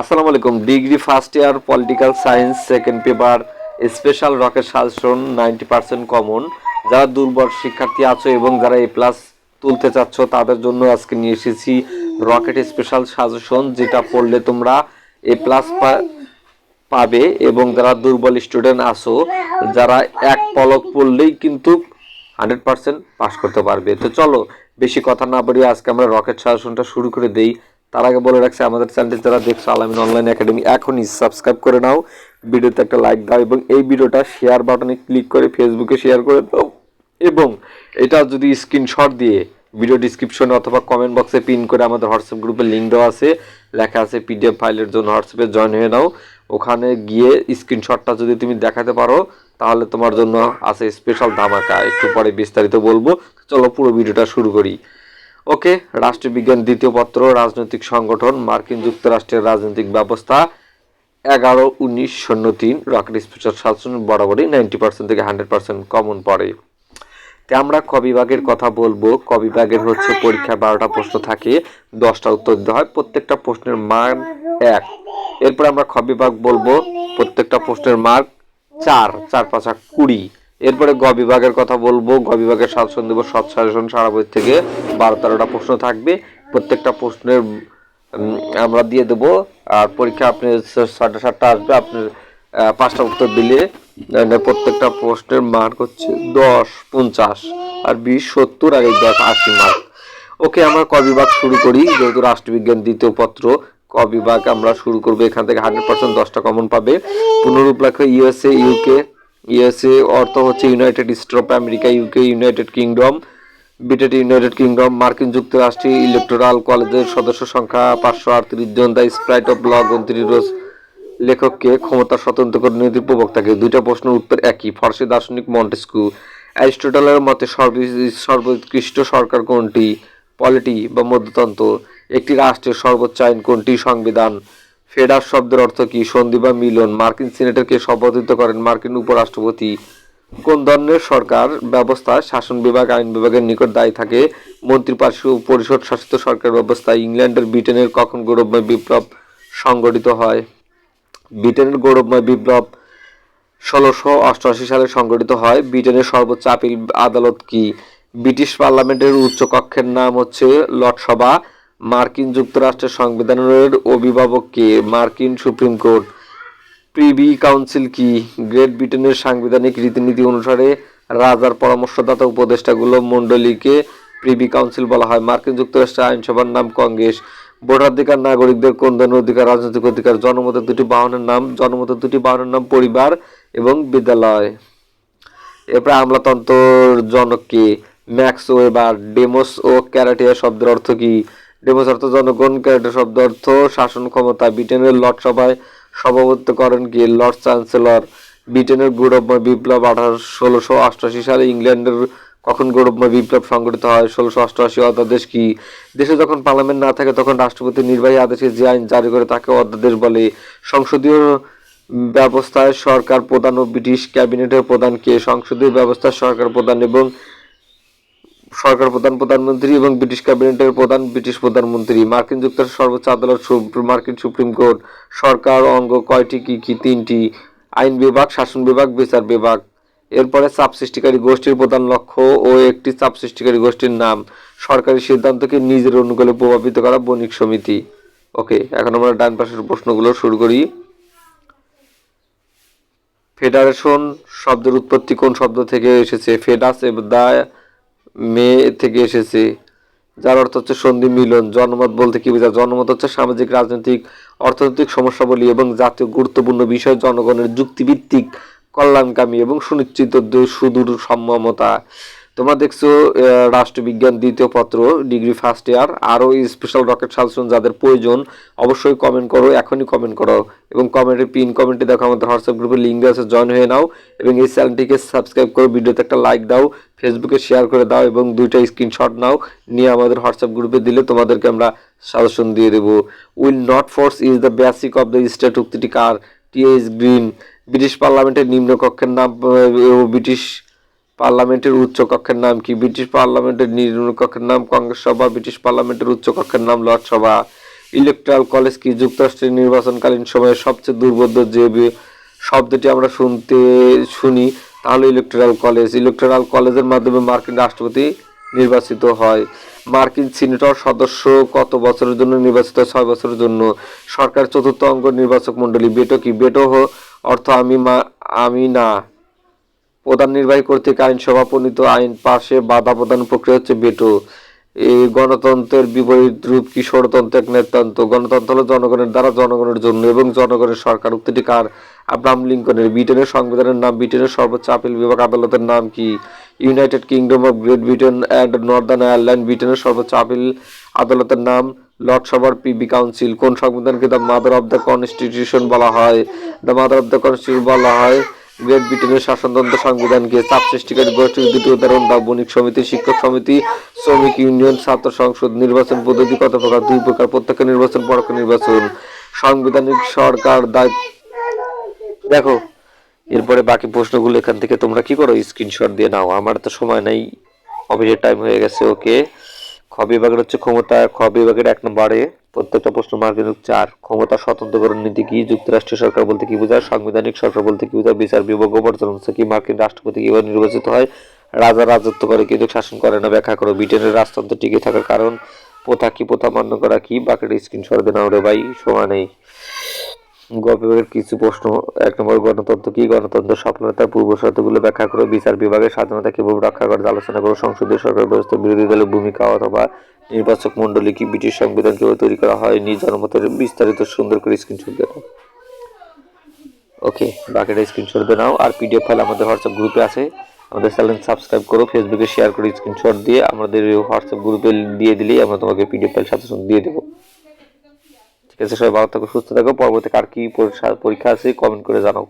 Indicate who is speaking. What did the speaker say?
Speaker 1: আসসালামু আলাইকুম। Degree first year political science second paper, special rocket suggestion ninety percent common. যারা দুর্বল শিক্ষার্থী আছো এবং যারা এ প্লাস তুলতে চাচ্ছ, তাদের জন্য আজকে নিয়ে এসেছি রকেট স্পেশাল সাজেশন, যেটা পড়লে তোমরা এ প্লাস পাবে এবং যারা দুর্বল স্টুডেন্ট আসো যারা এক পলক পড়লেই কিন্তু হান্ড্রেড পার্সেন্ট পাস করতে পারবে। তো চলো, বেশি কথা না বাড়িয়ে আজকে আমরা রকেট সাজেশনটা শুরু করে দেই। তার আগে বলে রাখছি, আমাদের চ্যানেলটি যারা দেখছ, আলামিন অনলাইন একাডেমি এখনই সাবস্ক্রাইব করে নাও। ভিডিওতে একটা লাইক দাও এবং এই ভিডিওটা শেয়ার বাটনে ক্লিক করে ফেসবুকে শেয়ার করে দাও। এবং এটা যদি স্ক্রিনশট দিয়ে ভিডিও ডিসক্রিপশনে অথবা কমেন্ট বক্সে পিন করে আমাদের হোয়াটসঅ্যাপ গ্রুপে লিঙ্ক দেওয়া আছে, লেখা আছে পিডিএফ ফাইলের জন্য হোয়াটসঅ্যাপে জয়েন হয়ে নাও। ওখানে গিয়ে স্ক্রিনশটটা যদি তুমি দেখাতে পারো, তাহলে তোমার জন্য আছে স্পেশাল ধামাকা। একটু পরে বিস্তারিত বলব। চলো পুরো ভিডিওটা শুরু করি। ওকে, রাষ্ট্রবিজ্ঞান দ্বিতীয় পত্র, রাজনৈতিক সংগঠন, মার্কিন যুক্তরাষ্ট্রের রাজনৈতিক ব্যবস্থা, এগারো, উনিশ, শূন্য, তিন, রকেট স্পেশাল শাসন, বরাবরই নাইনটি পার্সেন্ট থেকে হান্ড্রেড পার্সেন্ট কমন পড়ে। তে আমরা ক বিভাগের কথা বলব। ক বিভাগের হচ্ছে পরীক্ষায় বারোটা প্রশ্ন থাকে, দশটা উত্তর দিতে হয়, প্রত্যেকটা প্রশ্নের মান এক। এরপর আমরা খ বিভাগ বলব, প্রত্যেকটা প্রশ্নের মার্ক চার চার পাঁচা কুড়ি। এরপরে গ বিভাগের কথা বলব। গ বিভাগের সাজেশন দেবো সৎ সাজেশন সারা বই থেকে বারো তেরোটা প্রশ্ন থাকবে। প্রত্যেকটা প্রশ্নের আমরা দিয়ে দেবো। আর পরীক্ষা আপনি ছয়টা সাতটা আসবে আপনি পাঁচটা উত্তর দিলে প্রত্যেকটা প্রশ্নের মার্ক হচ্ছে দশ, পঞ্চাশ আর বিশ, সত্তর আর এই দশ আশি মার্ক ওকে আমরা ক বিভাগ শুরু করি। যেহেতু রাষ্ট্রবিজ্ঞান দ্বিতীয় পত্র, ক বিভাগ আমরা শুরু করব। এখান থেকে হান্ড্রেড পার্সেন্ট দশটা কমন পাবে। পুনরূপ লেখা ইউএসএ ইউকে ইউএসএ অর্থ হচ্ছে United State of America UK United Kingdom বিটেড United Kingdom মার্কিন যুক্তরাষ্ট্রে ইলেকটোরাল কলেজের সদস্য সংখ্যা পাঁচশো আটত্রিশ জন, দ্য স্প্রাইট অফ ব্লগ উনত্রিশ রোজ লেখককে ক্ষমতা স্বতন্ত্র করে নীতির প্রবক্তাকে দুইটা প্রশ্নের উত্তর একই, ফরাসি দার্শনিক মন্টেস্কু। অ্যারিস্টোটলের মতে সর্ব- সর্বোৎকৃষ্ট সরকার কোনটি? পলিটি বা মধ্যতন্ত্র। একটি রাষ্ট্রের সর্বোচ্চ আইন কোনটি? সংবিধান। ফেডার শব্দের অর্থ কি? সন্ধি বা মিলন? মার্কিন সিনেটরকে সম্বোধিত করেন মার্কিন উপরাষ্ট্রপতি। কোন ধরনের সরকার ব্যবস্থা? শাসন বিভাগ, আইন বিভাগের নিকট দায়ী থাকে। মন্ত্রী পার্শ্ব- পরিষদ শাসিত সরকার ব্যবস্থা ইংল্যান্ডের ব্রিটেনের কখন গৌরবময় বিপ্লব সংগঠিত হয়? ব্রিটেনের গৌরবময় বিপ্লব ষোলোশো অষ্টআশি সালে সংগঠিত হয়। ব্রিটেনের সর্বোচ্চ আপিল আদালত কি? ব্রিটিশ পার্লামেন্টের উচ্চ কক্ষের নাম হচ্ছে লটসভা। মার্কিন যুক্তরাষ্ট্রের সংবিধানের অভিভাবক কে? মার্কিন সুপ্রিম কোর্ট। প্রিভি কাউন্সিল কি? গ্রেট ব্রিটেনের সাংবিধানিক রীতিনীতি অনুসারে রাজার পরামর্শদাতা উপদেষ্টাগুলো মণ্ডলীকে প্রিভি কাউন্সিল বলা হয়। মার্কিন যুক্তরাষ্ট্রের আইনসভার নাম কংগ্রেস। ভোটাধিকার, নাগরিকদের কোন ধরনের অধিকার, রাজনৈতিক অধিকার, জনমতের দুটি বাহনের নাম, জনমতের দুটি বাহনের নাম পরিবার এবং বিদ্যালয়। এরপরে আমলাতন্ত্রর জনককে ম্যাক্স ওয়েবার। ডেমোস ও ক্যারাটিয়া শব্দের অর্থ কি? ডেমোস অর্থ জনগণ ক্যারাটিয়া শব্দ অর্থ, শাসন ক্ষমতা, ব্রিটেনের লর্ড সভায় সভাপতিত্ব করেন কি লর্ড চ্যান্সেলর। ব্রিটেনের গৌরবময় বিপ্লব আঠারো ষোলোশো অষ্টআশি সালে ইংল্যান্ডের কখন গৌরবময় বিপ্লব সংগঠিত হয় ষোলোশো অষ্টআশি অধ্যাদেশ কি? দেশে যখন পার্লামেন্ট না থাকে তখন রাষ্ট্রপতি নির্বাহী আদেশে যে আইন জারি করে তাকে অধ্যাদেশ বলে। সংসদীয় ব্যবস্থায় সরকার প্রধান ও ব্রিটিশ ক্যাবিনেটের প্রধান কে? সংসদীয় ব্যবস্থায় সরকার প্রধান এবং সরকার প্রধান প্রধানমন্ত্রী এবং ব্রিটিশ ক্যাবিনেটের প্রধান ব্রিটিশ প্রধানমন্ত্রী। মার্কিন যুক্তরাষ্ট্রের সর্বোচ্চ আদালত মার্কিন সুপ্রিম কোর্ট, সরকার অঙ্গ কয়টি, কি কি? তিনটি। আইন বিভাগ, শাসন বিভাগ, বিচার বিভাগ। এরপরে চাপ সৃষ্টিকারী গোষ্ঠীর প্রধান লক্ষ্য ও একটি চাপ সৃষ্টিকারী গোষ্ঠীর নাম। সরকারি সিদ্ধান্তকে নিজের অনুকূলে প্রভাবিত করা বণিক সমিতি। ওকে, এখন আমরা ডান পাশের প্রশ্নগুলো শুরু করি। ফেডারেশন শব্দের উৎপত্তি কোন শব্দ থেকে এসেছে? ফেডাস এবং দা মে থেকে এসেছে, যার অর্থ হচ্ছে সন্ধি মিলন, জনমত বলতে কি বোঝায়? জনমত হচ্ছে সামাজিক, রাজনৈতিক, অর্থনৈতিক সমস্যাবলী এবং জাতীয় গুরুত্বপূর্ণ বিষয়, জনগণের যুক্তিভিত্তিক, কল্যাণকামী এবং সুনিশ্চিত সুদূর সম্মতা তোমরা দেখছ রাষ্ট্রবিজ্ঞান দ্বিতীয় পত্র, ডিগ্রি ফার্স্ট ইয়ার। আরও স্পেশাল রকেট সাজেশন যাদের প্রয়োজন, অবশ্যই কমেন্ট করো, এখনই কমেন্ট করো। এবং কমেন্টে পিন কমেন্টে দেখো, আমাদের হোয়াটসঅ্যাপ গ্রুপে লিঙ্ক আছে জয়েন হয়ে নাও। এবং এই চ্যানেলটিকে সাবস্ক্রাইব করো, ভিডিওতে একটা লাইক দাও ফেসবুকে শেয়ার করে দাও, এবং দুইটা স্ক্রিনশট নাও, নিয়ে আমাদের হোয়াটসঅ্যাপ গ্রুপে দিলে তোমাদেরকে আমরা সাজেশন দিয়ে দেবো। Will not force is the basis of the state উক্তিটি কার? T S green. ব্রিটিশ পার্লামেন্টের নিম্নকক্ষের নাম ব্রিটিশ পার্লামেন্টের উচ্চ কক্ষের নাম কি? ব্রিটিশ পার্লামেন্টের নিম্ন কক্ষের নাম কংগ্রেস সভা, ব্রিটিশ পার্লামেন্টের উচ্চ কক্ষের নাম লর্ড সভা। ইলেকট্রাল কলেজ কি? যুক্তরাষ্ট্রের নির্বাচনকালীন সময়ে সবচেয়ে দুর্বোধ্য যে শব্দটি আমরা শুনতে, শুনি, তাহলে ইলেকট্রাল কলেজ। ইলেকট্রাল কলেজের মাধ্যমে মার্কিন রাষ্ট্রপতি নির্বাচিত হয়। মার্কিন সিনেটর সদস্য কত বছরের জন্য নির্বাচিত হয়? ছয় বছরের জন্য। সরকার চতুর্থ অঙ্গ নির্বাচক মণ্ডলী, বেটো কি? বেটো অর্থ আমি মা আমি না। প্রধান নির্বাহী কর্তৃক আইনসভা প্রণীত আইন পাশে বাধা প্রদান প্রক্রিয়া হচ্ছে বেটো। এই গণতন্ত্রের বিপরীত রূপ কি ষড়যন্ত্র এক নেতৃত্ব? গণতন্ত্র হলো জনগণের দ্বারা জনগণের জন্য এবং জনগণের সরকার। উক্তিটি কার? আব্রাহাম লিঙ্কনের। ব্রিটেনের সংবিধানের নাম ব্রিটেনের সর্বোচ্চ আপিল বিভাগ আদালতের নাম কি? United Kingdom of Great Britain and Northern Ireland, ব্রিটেনের সর্বোচ্চ আপিল আদালতের নাম লর্ডসভার পিবি কাউন্সিল। কোন সংবিধানকে the mother of the constitution বলা হয়? The mother of the constitution বলা হয় গ্রেট ব্রিটেনের শাসনতন্ত্র সংবিধানকে চাপ সৃষ্টিকারী গোষ্ঠীর দুটি উদাহরণ দা বণিক সমিতি, শিক্ষক সমিতি, শ্রমিক ইউনিয়ন, ছাত্র সংসদ, নির্বাচন পদ্ধতি কত প্রকার দুই প্রকার প্রত্যক্ষ নির্বাচন, পরোক্ষ নির্বাচন। সাংবিধানিক সরকার দায়িত্ব দেখো, এরপরে বাকি প্রশ্নগুলো এখান থেকে তোমরা কি করো? স্ক্রিনশট দিয়ে নাও। আমার তো সময় নেই। অফিসের টাইম হয়ে গেছে ওকে খ বিভাগের হচ্ছে ক্ষমতা, খ বিভাগের এক নম্বরে প্রত্যেকটা প্রশ্ন মার্কিন চার। ক্ষমতা স্বতন্ত্রকরণ নীতি কি? যুক্তরাষ্ট্রীয় সরকার বলতে কি বোঝায়? সাংবিধানিক সরকার বলতে কি বোঝায়? বিচার বিভাগ পর্যালোচনা কি? মার্কিন রাষ্ট্রপতি কীভাবে নির্বাচিত হয়? রাজা রাজত্ব করে কিন্তু শাসন করে না? ব্যাখ্যা করো। ব্রিটেনের রাজতন্ত্র টিকে থাকার কারণ? প্রথা কি? প্রথা মান্য করা কি? বাকিটা স্ক্রিনশট না রে ভাই, সময় নেই। গল্পের কিছু প্রশ্ন। এক নম্বর, গণতন্ত্র কি? গণতন্ত্র সফলতার পূর্ব শর্তগুলো ব্যাখ্যা করো। বিচার বিভাগের স্বাধীনতা কীভাবে রক্ষা করে? আলোচনা করো। সংসদীয় সরকার ব্যবস্থা, বিরোধী দলের ভূমিকা অথবা নির্বাচক মন্ডলী কি? ব্রিটিশ সংবিধান কীভাবে তৈরি করা হয়? নিজ জনমতের বিস্তারিত সুন্দর করে স্ক্রিনশট দিয়ে ওকে, বাকিটা স্ক্রিনশট দিয়ে নাও। আর পিডিএফ ফাইল আমাদের হোয়াটসঅ্যাপ গ্রুপে আছে। আমাদের চ্যানেল সাবস্ক্রাইব করো ফেসবুকে শেয়ার করে স্ক্রিনশট দিয়ে আমাদের হোয়াটসঅ্যাপ গ্রুপে দিয়ে দিলেই আমরা তোমাকে পিডিএফ ফাইল সাথে সঙ্গে দিয়ে দেবো। আছে সবাই ভালো থাকো সুস্থ থাকো। পরবর্তী কার কি পরীক্ষা আছে কমেন্ট করে জানাও।